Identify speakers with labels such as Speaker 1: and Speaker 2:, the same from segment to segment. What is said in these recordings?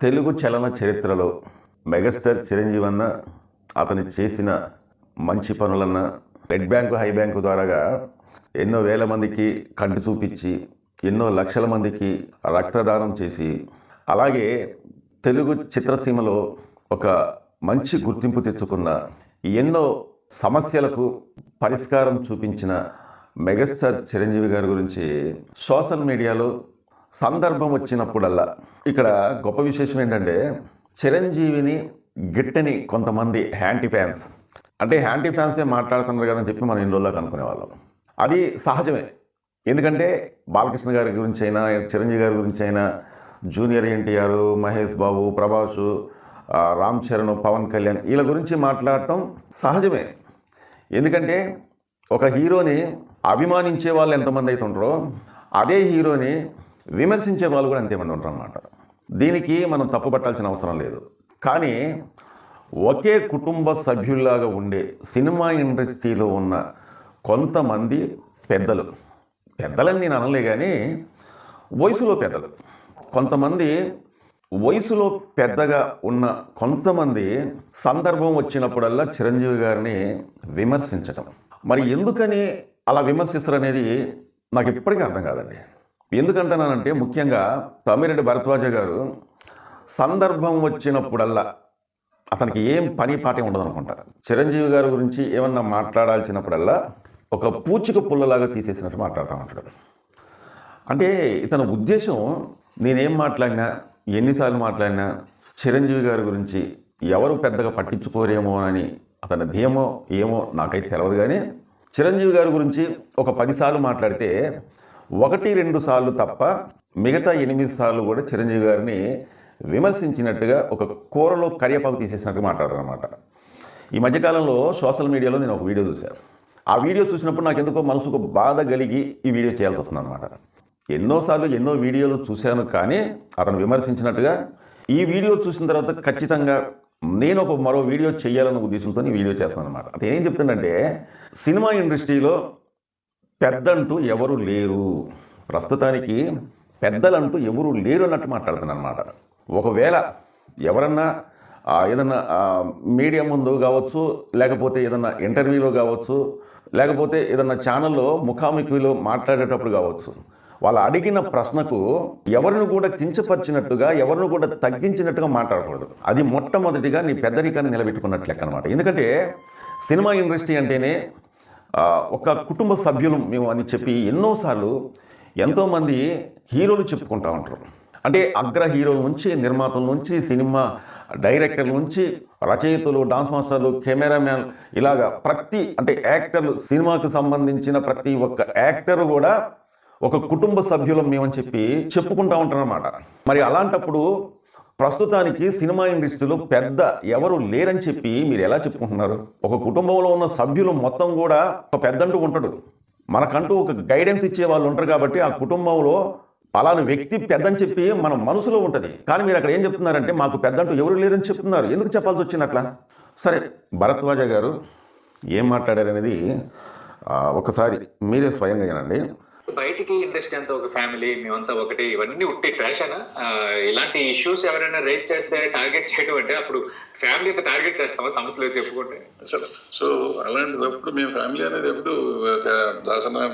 Speaker 1: తెలుగు చలన చరిత్రలో మెగాస్టార్ చిరంజీవి అన్న అతను చేసిన మంచి పనులన్న రెడ్ బ్యాంకు హై బ్యాంకు ద్వారాగా ఎన్నో వేల మందికి కంటి చూపించి ఎన్నో లక్షల మందికి రక్తదానం చేసి అలాగే తెలుగు చిత్రసీమలో ఒక మంచి గుర్తింపు తెచ్చుకున్న ఎన్నో సమస్యలకు పరిష్కారం చూపించిన మెగాస్టార్ చిరంజీవి గారి గురించి సోషల్ మీడియాలో సందర్భం వచ్చినప్పుడల్లా. ఇక్కడ గొప్ప విశేషం ఏంటంటే చిరంజీవిని గిట్టని కొంతమంది హ్యాంటీ ఫ్యాన్స్. అంటే హ్యాంటీ ఫ్యాన్సే మాట్లాడుతున్నారు కదని చెప్పి మనం ఇన్ని రోజులకు అనుకునేవాళ్ళం. అది సహజమే. ఎందుకంటే బాలకృష్ణ గారి గురించి అయినా చిరంజీవి గారి గురించి అయినా జూనియర్ ఎన్టీఆర్ మహేష్ బాబు ప్రభాస్ రామ్ చరణ్ పవన్ కళ్యాణ్ వీళ్ళ గురించి మాట్లాడటం సహజమే. ఎందుకంటే ఒక హీరోని అభిమానించే వాళ్ళు ఎంతమంది అయితే ఉంటారో అదే హీరోని విమర్శించే వాళ్ళు కూడా అంతేమంది ఉంటారు అన్నమాట దీనికి మనం తప్పు పట్టాల్సిన అవసరం లేదు. కానీ ఒకే కుటుంబ సభ్యుల్లాగా ఉండే సినిమా ఇండస్ట్రీలో ఉన్న కొంతమంది పెద్దలు పెద్దలని నేను అనలే కానీ వయసులో పెద్దలు కొంతమంది వయసులో పెద్దగా ఉన్న కొంతమంది సందర్భం వచ్చినప్పుడల్లా చిరంజీవి గారిని విమర్శించటం. మరి ఎందుకని అలా విమర్శిస్తారు అనేది నాకు ఇప్పటికీ అర్థం కాదండి. ఎందుకంటున్నానంటే ముఖ్యంగా తమిరెడ్డి భరద్వాజ గారు సందర్భం వచ్చినప్పుడల్లా అతనికి ఏం పని పాటే ఉండదు అనుకుంటా చిరంజీవి గారి గురించి ఏమన్నా మాట్లాడాల్సినప్పుడల్లా ఒక పూచిక పుల్లలాగా తీసేసినట్టు మాట్లాడుతూ ఉంటాడు. అంటే ఇతని ఉద్దేశం నేనేం మాట్లాడినా ఎన్నిసార్లు మాట్లాడినా చిరంజీవి గారి గురించి ఎవరు పెద్దగా పట్టించుకోరేమో అని అతని ధీమో ఏమో నాకైతే తెలియదు కానీ చిరంజీవి గారి గురించి ఒక పదిసార్లు మాట్లాడితే ఒకటి రెండు సార్లు తప్ప మిగతా ఎనిమిది సార్లు కూడా చిరంజీవి గారిని విమర్శించినట్టుగా ఒక కూరలో కరివేపాకు తీసేసినట్టు మాట్లాడారనమాట ఈ మధ్యకాలంలో సోషల్ మీడియాలో నేను ఒక వీడియో చూశాను. ఆ వీడియో చూసినప్పుడు నాకు ఎందుకో మనసుకు బాధ కలిగి ఈ వీడియో చేయాల్సి వస్తుంది అనమాట ఎన్నోసార్లు ఎన్నో వీడియోలు చూశాను కానీ అతను విమర్శించినట్టుగా ఈ వీడియో చూసిన తర్వాత ఖచ్చితంగా నేను ఒక మరో వీడియో చేయాలన్న ఉద్దేశంతో ఈ వీడియో చేస్తాను అనమాట అది ఏం చెప్తుందంటే సినిమా ఇండస్ట్రీలో పెద్దంటూ ఎవరు లేరు. ప్రస్తుతానికి పెద్దలంటూ ఎవరు లేరు అన్నట్టు మాట్లాడుతున్నాను అనమాట ఒకవేళ ఎవరన్నా ఏదన్నా మీడియా ముందు కావచ్చు లేకపోతే ఏదన్నా ఇంటర్వ్యూలో కావచ్చు లేకపోతే ఏదన్నా ఛానల్లో ముఖాముఖిలో మాట్లాడేటప్పుడు కావచ్చు వాళ్ళు అడిగిన ప్రశ్నకు ఎవరిని కూడా కించపరిచినట్టుగా ఎవరిని కూడా తగ్గించినట్టుగా మాట్లాడకూడదు. అది మొట్టమొదటిగా నీ పెద్దరికాన్ని నిలబెట్టుకున్నట్లు అనమాట ఎందుకంటే సినిమా ఇండస్ట్రీ అంటేనే ఒక కుటుంబ సభ్యులు మేము అని చెప్పి ఎన్నోసార్లు ఎంతోమంది హీరోలు చెప్పుకుంటూ ఉంటారు. అంటే అగ్ర హీరోల నుంచి నిర్మాతల నుంచి సినిమా డైరెక్టర్ల నుంచి రచయితలు డాన్స్ మాస్టర్లు కెమెరామ్యాన్ ఇలాగా ప్రతి అంటే యాక్టర్లు సినిమాకు సంబంధించిన ప్రతి ఒక్క యాక్టర్ కూడా ఒక కుటుంబ సభ్యులం మేమని చెప్పి చెప్పుకుంటా ఉంటారన్నమాట. మరి అలాంటప్పుడు ప్రస్తుతానికి సినిమా ఇండస్ట్రీలో పెద్ద ఎవరు లేరని చెప్పి మీరు ఎలా చెప్పుకుంటున్నారు? ఒక కుటుంబంలో ఉన్న సభ్యులు మొత్తం కూడా ఒక పెద్దంటూ ఉంటాడు. మనకంటూ ఒక గైడెన్స్ ఇచ్చే వాళ్ళు ఉంటారు కాబట్టి ఆ కుటుంబంలో పలాను వ్యక్తి పెద్దని చెప్పి మన మనసులో ఉంటుంది. కానీ మీరు అక్కడ ఏం చెప్తున్నారంటే మాకు పెద్దంటూ ఎవరు లేరని చెప్తున్నారు. ఎందుకు చెప్పాల్సి వచ్చింది అట్లా? సరే భరద్వాజ గారు ఏం మాట్లాడారనేది ఒకసారి మీరే స్వయంగా వినండి.
Speaker 2: బయటికి ఇండస్ట్రీ అంతా ఒక ఫ్యామిలీ మేమంతా ఒకటి ఇవన్నీ ఉట్టి ట్రాషనా ఇలాంటి ఇష్యూస్ ఎవరైనా రేజ్ చేస్తే టార్గెట్ చేయడం అంటే అప్పుడు ఫ్యామిలీతో టార్గెట్ చేస్తామా సమస్యలు చెప్పుకుంటే.
Speaker 3: సరే సో అలాంటిదప్పుడు మేము ఫ్యామిలీ అనేది ఎప్పుడు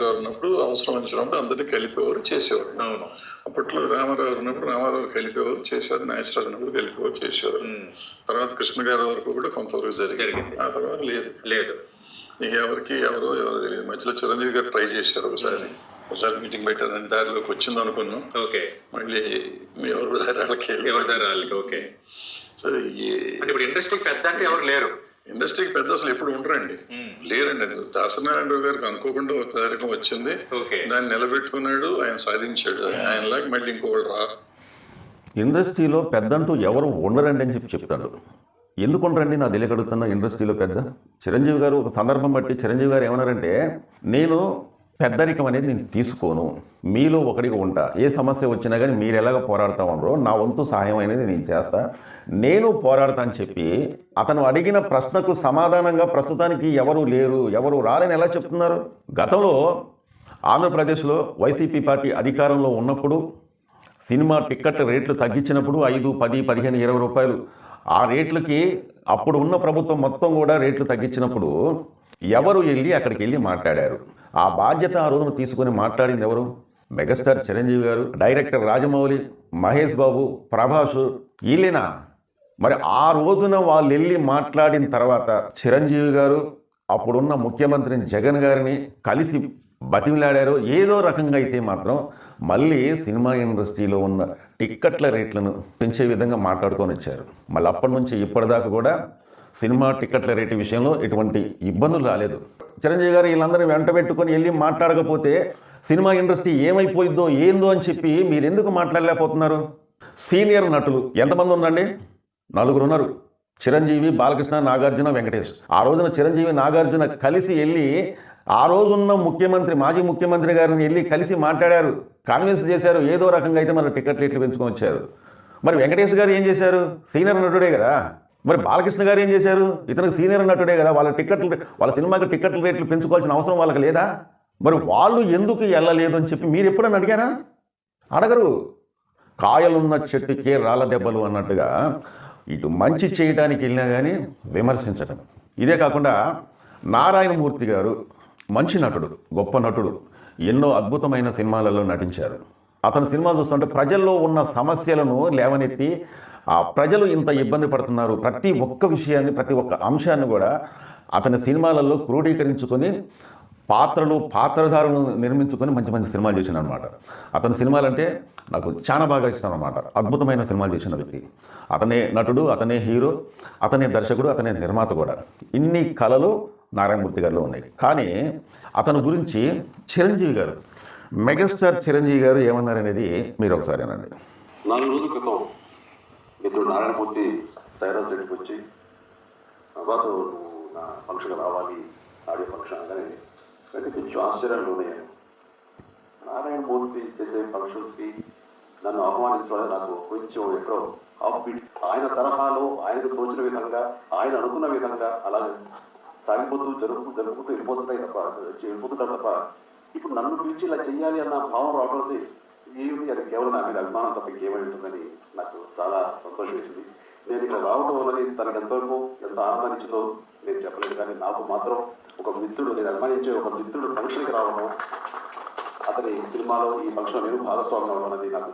Speaker 3: గారు ఉన్నప్పుడు అవసరం వచ్చినప్పుడు అందరినీ కలిపేవారు చేసేవారు.
Speaker 2: అవును.
Speaker 3: అప్పట్లో రామారావు ఉన్నప్పుడు రామారావు కలిపేవారు చేశారు. నాగేశ్వరరావు ఉన్నప్పుడు కలిపేవారు చేసేవారు తర్వాత కృష్ణ గారి వరకు కూడా కొంతవరకు జరిగింది.
Speaker 2: జరిగింది.
Speaker 3: ఆ తర్వాత లేదు.
Speaker 2: లేదు.
Speaker 3: ఎవరికి ఎవరో ఎవరో తెలియదు. మధ్యలో చిరంజీవి గారు ట్రై చేశారు ఒకసారి. ఒకసారి మీటింగ్ పెట్టారని దారిలోకి వచ్చింది అనుకున్నాం
Speaker 2: ఓకే.
Speaker 3: మళ్ళీ ఎవరు దారి వాళ్ళకి
Speaker 2: ఎవరి ఓకే.
Speaker 3: సో ఈ
Speaker 2: అంటే ఇప్పుడు ఇండస్ట్రీకి పెద్ద అంటే ఎవరు లేరు?
Speaker 3: ఇండస్ట్రీకి పెద్ద అసలు ఎప్పుడు ఉండరండి. లేరండి. అది దాసనారాయణరావు గారికి అనుకోకుండా ఒక కార్యక్రమం వచ్చింది.
Speaker 2: ఓకే.
Speaker 3: దాన్ని నిలబెట్టుకున్నాడు ఆయన సాధించాడు. ఆయనలాగా మళ్ళీ ఇంకోళ్ళు రా.
Speaker 1: ఇండస్ట్రీలో పెద్దంటూ ఎవరు ఉండరండి అని చెప్పి చెప్తాడు. ఎందుకు ఉండరండి? నా తెలియకడుగుతున్న ఇండస్ట్రీలో పెద్ద. చిరంజీవి గారు ఒక సందర్భం బట్టి చిరంజీవి గారు ఏమన్నారంటే నేను పెద్దరికం అనేది నేను తీసుకోను. మీలో ఒకడిగా ఉంటా. ఏ సమస్య వచ్చినా కానీ మీరు ఎలాగ పోరాడుతూ ఉండరో నా వంతు సహాయం అనేది నేను చేస్తా. నేను పోరాడతా అని చెప్పి అతను అడిగిన ప్రశ్నకు సమాధానంగా ప్రస్తుతానికి ఎవరు లేరు ఎవరు రారని ఎలా చెప్తున్నారు? గతంలో ఆంధ్రప్రదేశ్లో వైసీపీ పార్టీ అధికారంలో ఉన్నప్పుడు సినిమా టికెట్ రేట్లు తగ్గించినప్పుడు ఐదు పది పదిహేను ఇరవై రూపాయలు. ఆ రేట్లకి అప్పుడు ఉన్న ప్రభుత్వం మొత్తం కూడా రేట్లు తగ్గించినప్పుడు ఎవరు వెళ్ళి అక్కడికి వెళ్ళి మాట్లాడారు? ఆ బాధ్యత ఆ రోజున తీసుకొని మాట్లాడింది ఎవరు? మెగాస్టార్ చిరంజీవి గారు డైరెక్టర్ రాజమౌళి మహేష్ బాబు ప్రభాస్ వీళ్ళేనా మరి ఆ రోజున వాళ్ళు వెళ్ళి మాట్లాడిన తర్వాత చిరంజీవి గారు అప్పుడున్న ముఖ్యమంత్రి జగన్ గారిని కలిసి బతిమిలాడారు ఏదో రకంగా అయితే మాత్రం మళ్ళీ సినిమా ఇండస్ట్రీలో ఉన్న టిక్కెట్ల రేట్లను పెంచే విధంగా మాట్లాడుకొని వచ్చారు. మళ్ళీ అప్పటి నుంచి ఇప్పటిదాకా కూడా సినిమా టిక్కెట్ల రేటు విషయంలో ఎటువంటి ఇబ్బందులు రాలేదు. చిరంజీవి గారు వీళ్ళందరినీ వెంట పెట్టుకొని వెళ్ళి మాట్లాడకపోతే సినిమా ఇండస్ట్రీ ఏమైపోయిద్దో ఏందో అని చెప్పి మీరు ఎందుకు మాట్లాడలేకపోతున్నారు? సీనియర్ నటులు ఎంతమంది ఉందండి నలుగురు ఉన్నారు. చిరంజీవి బాలకృష్ణ నాగార్జున వెంకటేష్. ఆ రోజున చిరంజీవి నాగార్జున కలిసి వెళ్ళి ఆ రోజున్న ముఖ్యమంత్రి మాజీ ముఖ్యమంత్రి గారిని వెళ్ళి కలిసి మాట్లాడారు. కన్విన్స్ చేశారు. ఏదో రకంగా అయితే మన టికెట్ రేట్లు పెంచుకొని వచ్చారు. మరి వెంకటేష్ గారు ఏం చేశారు? సీనియర్ నటుడే కదా. మరి బాలకృష్ణ గారు ఏం చేశారు? ఇతనికి సీనియర్ నటుడే కదా వాళ్ళ టికెట్లు వాళ్ళ సినిమాకి టికెట్ల రేట్లు పెంచుకోవాల్సిన అవసరం వాళ్ళకి లేదా? మరి వాళ్ళు ఎందుకు వెళ్ళలేదు అని చెప్పి మీరు ఎప్పుడైనా అడిగారా? అడగరు. కాయలున్న చెట్టుకే రాళ్ళ దెబ్బలు అన్నట్టుగా ఇటు మంచి చేయడానికి వెళ్ళినా కానీ విమర్శించడం ఇదే కాకుండా నారాయణమూర్తి గారు మంచి నటుడు గొప్ప నటుడు ఎన్నో అద్భుతమైన సినిమాలలో నటించారు. అతను సినిమాలు చూస్తుంటే ప్రజల్లో ఉన్న సమస్యలను లేవనెత్తి ఆ ప్రజలు ఇంత ఇబ్బంది పడుతున్నారు. ప్రతి ఒక్క విషయాన్ని ప్రతి ఒక్క అంశాన్ని కూడా అతని సినిమాలలో క్రోడీకరించుకొని పాత్రలు పాత్రధారులను నిర్మించుకొని మంచి మంచి సినిమాలు చేసిన అనమాట అతని సినిమాలంటే నాకు చాలా బాగా ఇష్టం అనమాట అద్భుతమైన సినిమాలు చేసిన వ్యక్తి. అతనే నటుడు అతనే హీరో అతనే దర్శకుడు అతనే నిర్మాత కూడా. ఇన్ని కళలు నారాయణమూర్తి గారిలో ఉన్నాయి. కానీ అతని గురించి చిరంజీవి గారు మెగాస్టార్ చిరంజీవి గారు ఏమన్నారనేది మీరు ఒకసారి అనండి.
Speaker 4: నాలుగు రోజుల క్రితం ఇప్పుడు నారాయణమూర్తి సైరా సెట్కి వచ్చి బాసు నువ్వు నా ఫంక్షన్ రావాలి ఆడియో ఫంక్షన్ అనగానే అంటే కొంచెం ఆశ్చర్యాలు ఉన్నాయని నారాయణమూర్తి చేసే ఫంక్షన్స్కి నన్ను ఆహ్వానించడం నాకు కొంచెం ఎక్కడో ఆయన తరహాలో ఆయనకు తోచిన విధంగా ఆయన అనుకున్న విధంగా అలాగే సాగిపోతూ జరుగుతూ జరుగుతూ వెళ్ళిపోతుంటాయి తప్ప వెళ్ళిపోతుంటారు తప్ప ఇప్పుడు నన్ను పిలిచి ఇలా చెయ్యాలి అన్న భావం రావడం ఏమిటి అది కేవలం నా మీద అభిమానం తప్ప ఇంకేమై ఉంటుందని నాకు చాలా సంతోషం వేసింది. నేను ఇక్కడ రావడం వల్లది తనకు ఎంతవరకు ఎంత ఆనందించిందో నేను చెప్పలేదు కానీ నాకు మాత్రం ఒక మిత్రుడు నేను అభిమానించే ఒక మిత్రుడు ఫంక్షన్కి రావడం అతని సినిమాలో ఈ ఫంక్షన్ నేను భాగస్వామ్యం అవ్వడం అనేది నాకు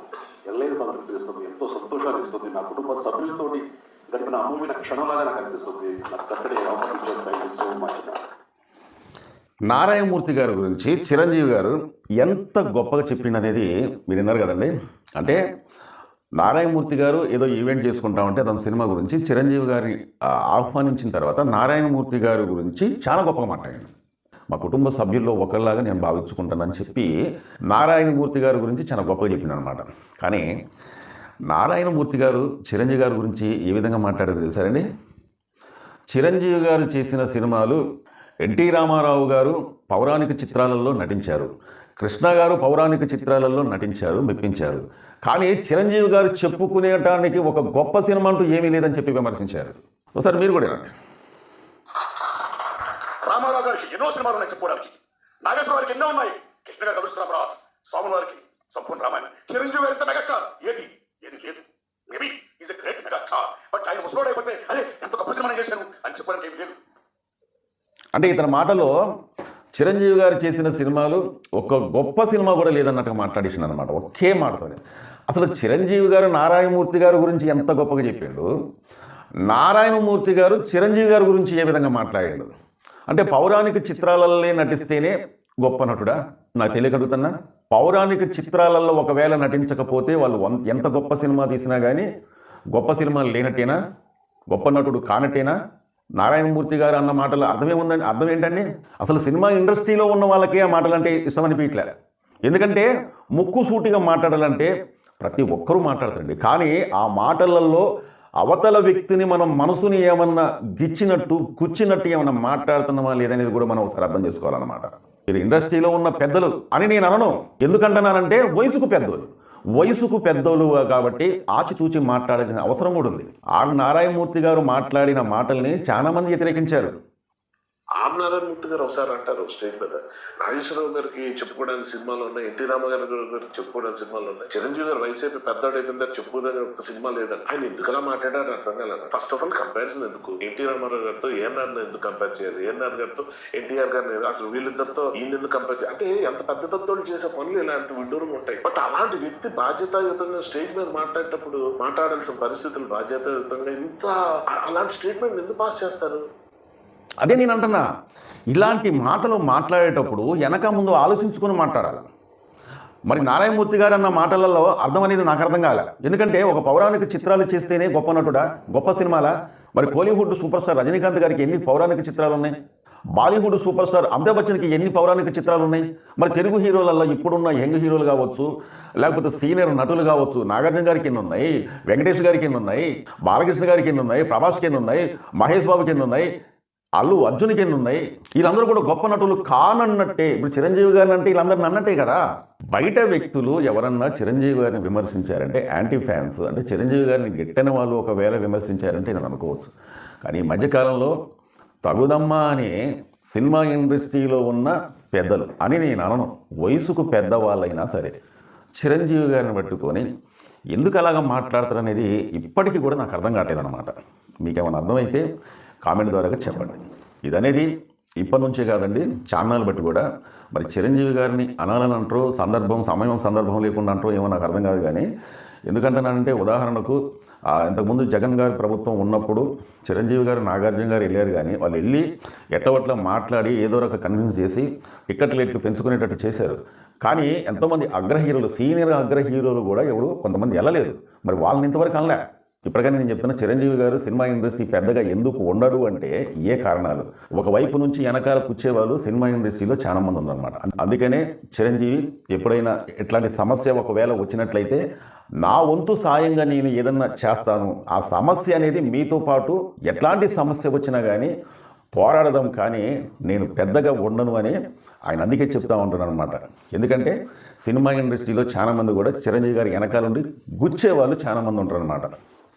Speaker 4: ఎల్లైన సంతృప్తి ఇస్తుంది ఎంతో సంతోషాన్ని ఇస్తుంది. నా కుటుంబ సభ్యులతోటి గడిపిన అమూల్యమైన క్షణంలాగా నాకు అనిపిస్తుంది. నాకు చక్కటి అవకాశం ఇచ్చారు thank you so much
Speaker 1: Narayanamurthy గారి గురించి చిరంజీవి గారు ఎంత గొప్పగా చెప్పిండనేది మీరు విన్నారు కదండి. అంటే నారాయణమూర్తి గారు ఏదో ఈవెంట్ చేసుకుంటామంటే తన సినిమా గురించి చిరంజీవి గారిని ఆహ్వానించిన తర్వాత నారాయణమూర్తి గారి గురించి చాలా గొప్పగా మాట్లాడాను మా కుటుంబ సభ్యుల్లో ఒకరిలాగా నేను భావించుకుంటానని చెప్పి నారాయణమూర్తి గారి గురించి చాలా గొప్పగా చెప్పిన అనమాట కానీ నారాయణమూర్తి గారు చిరంజీవి గారి గురించి ఏ విధంగా మాట్లాడారు తెలుసారండి? చిరంజీవి గారు చేసిన సినిమాలు ఎన్టీ రామారావు గారు పౌరాణిక చిత్రాలలో నటించారు. కృష్ణ గారు పౌరాణిక చిత్రాలలో నటించారు మెప్పించారు. కానీ చిరంజీవి గారు చెప్పుకునేటానికి ఒక గొప్ప సినిమా అంటూ ఏమీ లేదని చెప్పి విమర్శించారు. ఒకసారి మీరు కూడా
Speaker 5: రామారావు గారికి ఎన్నో సినిమాలు ఉన్నాయి చెప్పుకోవడానికి. నాగేశ్వర గారికి ఎన్నో ఉన్నాయి. కృష్ణ గారు కలుస్తున్నాం రాస్ స్వామి వారికి సంపూర్ణ రామాయణ. చిరంజీవి గారి మెగాస్టార్? ఏది? ఏది లేదు. Maybe is a great megastar. But ఆయన ముసలోడైపోతే అరే ఎంత గొప్ప సినిమా చేశాను అని చెప్పడానికి ఏమి లేదు.
Speaker 1: అంటే ఇతని మాటలో చిరంజీవి గారు చేసిన సినిమాలు ఒక గొప్ప సినిమా కూడా లేదన్నట్టుగా మాట్లాడేసింది అనమాట ఒకే మాటతో అసలు చిరంజీవి గారు నారాయణమూర్తి గారి గురించి ఎంత గొప్పగా చెప్పాడు? నారాయణమూర్తి గారు చిరంజీవి గారి గురించి ఏ విధంగా మాట్లాడాడు? అంటే పౌరాణిక చిత్రాలలో నటిస్తేనే గొప్ప నటుడా? నాకు తెలియగలుగుతున్నా పౌరాణిక చిత్రాలలో ఒకవేళ నటించకపోతే వాళ్ళు వం- ఎంత గొప్ప సినిమా తీసినా కానీ గొప్ప సినిమాలు లేనట్టేనా? గొప్ప నటుడు కానట్టేనా? నారాయణమూర్తి గారు అన్న మాటలు అర్థమేముందని అర్థం ఏంటండి? అసలు సినిమా ఇండస్ట్రీలో ఉన్న వాళ్ళకే ఆ మాటలు అంటే ఇష్టం అనిపించలే ఎందుకంటే ముక్కు సూటిగా మాట్లాడాలంటే ప్రతి ఒక్కరూ మాట్లాడతారండి. కానీ ఆ మాటలలో అవతల వ్యక్తిని మనం మనసుని ఏమన్నా గిచ్చినట్టు గుచ్చినట్టు ఏమన్నా మాట్లాడుతున్నామా లేదనేది కూడా మనం ఒకసారి అర్థం చేసుకోవాలన్నమాట. ఇది ఇండస్ట్రీలో ఉన్న పెద్దలు అని నేను అనను. ఎందుకంటున్నానంటే వయసుకు పెద్దలు వయసుకు పెద్దలు కాబట్టి ఆచితూచి మాట్లాడాల్సిన అవసరం కూడా ఉంది. ఆర్. నారాయణమూర్తి గారు మాట్లాడిన మాటల్ని చాలా మంది వ్యతిరేకించారు.
Speaker 6: ఆమ్నారాయణ మూర్తి గారు ఒకసారి అంటారు స్టేజ్ మీద. నాగేశ్వరరావు గారికి చెప్పుకోవడానికి సినిమాలు ఉన్నాయి. ఎన్టీ రామారావు గారికి చెప్పుకోవడానికి సినిమాలు ఉన్నాయి. చిరంజీవి గారు వయసు అయిపోయి పెద్దవాడు అయిపోయిన తర్వాత ఒక సినిమా లేదని ఆయన ఎందుకలా మాట్లాడారు అర్థం కాలేదు ఫస్ట్ ఆఫ్ ఆల్ కంపారిజన్ ఎందుకు? ఎన్టీ రామారావు గారితో ఏఎన్ఆర్ ఎందుకు కంపేర్ చేయాలి? ఏఎన్ఆర్ గారితో ఎన్టీఆర్ గారిని అసలు వీళ్ళిద్దరితో ఈయన ఎందుకు కంపేర్ చేయాలి? అంటే ఎంత పెద్ద పెద్దోళ్ళు చేసే పనులు ఇలాంటి విడ్డూరంగా ఉంటాయి. బట్ అలాంటి వ్యక్తి బాధ్యతాయుతంగా స్టేజ్ మీద మాట్లాడేటప్పుడు మాట్లాడాల్సిన పరిస్థితులు బాధ్యతాయుతంగా ఇంత అలాంటి స్టేట్మెంట్ ఎందుకు పాస్ చేస్తారు?
Speaker 1: అదే నేను అంటున్నా ఇలాంటి మాటలు మాట్లాడేటప్పుడు వెనక ముందు ఆలోచించుకొని మాట్లాడాలి. మరి నారాయణమూర్తి గారు అన్న మాటలలో అర్థం అనేది నాకు అర్థం కాలే. ఎందుకంటే ఒక పౌరాణిక చిత్రాలు చేస్తేనే గొప్ప నటుడా గొప్ప సినిమాలా? మరి కోలీవుడ్ సూపర్ స్టార్ రజనీకాంత్ గారికి ఎన్ని పౌరాణిక చిత్రాలు ఉన్నాయి బాలీవుడ్ సూపర్ స్టార్ అమితాబ్ బచ్చన్కి ఎన్ని పౌరాణిక చిత్రాలు ఉన్నాయి మరి తెలుగు హీరోలలో ఇప్పుడున్న యంగ్ హీరోలు కావచ్చు లేకపోతే సీనియర్ నటులు కావచ్చు నాగార్జున గారికి ఎన్ని ఉన్నాయి? వెంకటేష్ గారికి ఎన్ని ఉన్నాయి? బాలకృష్ణ గారికి ఎన్ని ఉన్నాయి? ప్రభాస్కి ఎన్ని ఉన్నాయి? మహేష్ బాబుకి ఎన్ని ఉన్నాయి? అల్లు అర్జున్కి ఎన్ని ఉన్నాయి వీళ్ళందరూ కూడా గొప్ప నటులు కానన్నట్టే. ఇప్పుడు చిరంజీవి గారిని అంటే వీళ్ళందరిని అన్నట్టే కదా. బయట వ్యక్తులు ఎవరన్నా చిరంజీవి గారిని విమర్శించారంటే యాంటీ ఫ్యాన్స్ అంటే చిరంజీవి గారిని గిట్టని వాళ్ళు ఒకవేళ విమర్శించారంటే నేను అనుకోవచ్చు కానీ ఈ మధ్యకాలంలో తగుదమ్మా అని సినిమా ఇండస్ట్రీలో ఉన్న పెద్దలు అని నేను అనను వయసుకు పెద్దవాళ్ళైనా సరే చిరంజీవి గారిని పట్టుకొని ఎందుకు అలాగ మాట్లాడతారు అనేది ఇప్పటికీ కూడా నాకు అర్థం కావట్లేదు అనమాట మీకేమైనా అర్థమైతే కామెంట్ ద్వారా చెప్పండి. ఇదనేది ఇప్పటి నుంచే కాదండి ఛానల్ బట్టి కూడా. మరి చిరంజీవి గారిని అనాలని అంటారు సందర్భం సమయం సందర్భం లేకుండా అంటారు ఏమో నాకు అర్థం కాదు కానీ ఎందుకంటున్నానంటే ఉదాహరణకు ఇంతకుముందు జగన్ గారి ప్రభుత్వం ఉన్నప్పుడు చిరంజీవి గారు నాగార్జున గారు వెళ్ళారు కానీ వాళ్ళు వెళ్ళి ఎట్టవట్ల మాట్లాడి ఏదో రక కన్విన్స్ చేసి టికెట్ రేట్లు పెంచుకునేటట్టు చేశారు. కానీ ఎంతోమంది అగ్రహీరోలు సీనియర్ అగ్ర హీరోలు కూడా ఎవరు కొంతమంది వెళ్ళలేదు. మరి వాళ్ళని ఇంతవరకు అనలే. ఇప్పటికైనా నేను చెప్తున్నా చిరంజీవి గారు సినిమా ఇండస్ట్రీ పెద్దగా ఎందుకు ఉండడు అంటే ఏ కారణాలు? ఒకవైపు నుంచి వెనకాల కూర్చేవాళ్ళు సినిమా ఇండస్ట్రీలో చాలా మంది ఉందన్నమాట అందుకనే చిరంజీవి ఎప్పుడైనా ఇట్లాంటి సమస్య ఒకవేళ వచ్చినట్లయితే నా వంతు సాయంగా నేను ఏదన్నా చేస్తాను. ఆ సమస్య అనేది మీతో పాటు ఎట్లాంటి సమస్య వచ్చినా కానీ పోరాడదాం కానీ నేను పెద్దగా ఉండను అని ఆయన అందుకే చెప్తా ఉంటాను అనమాట ఎందుకంటే సినిమా ఇండస్ట్రీలో చాలామంది కూడా చిరంజీవి గారి వెనకాల ఉండి గుచ్చే వాళ్ళు చాలా ఉంటారు అనమాట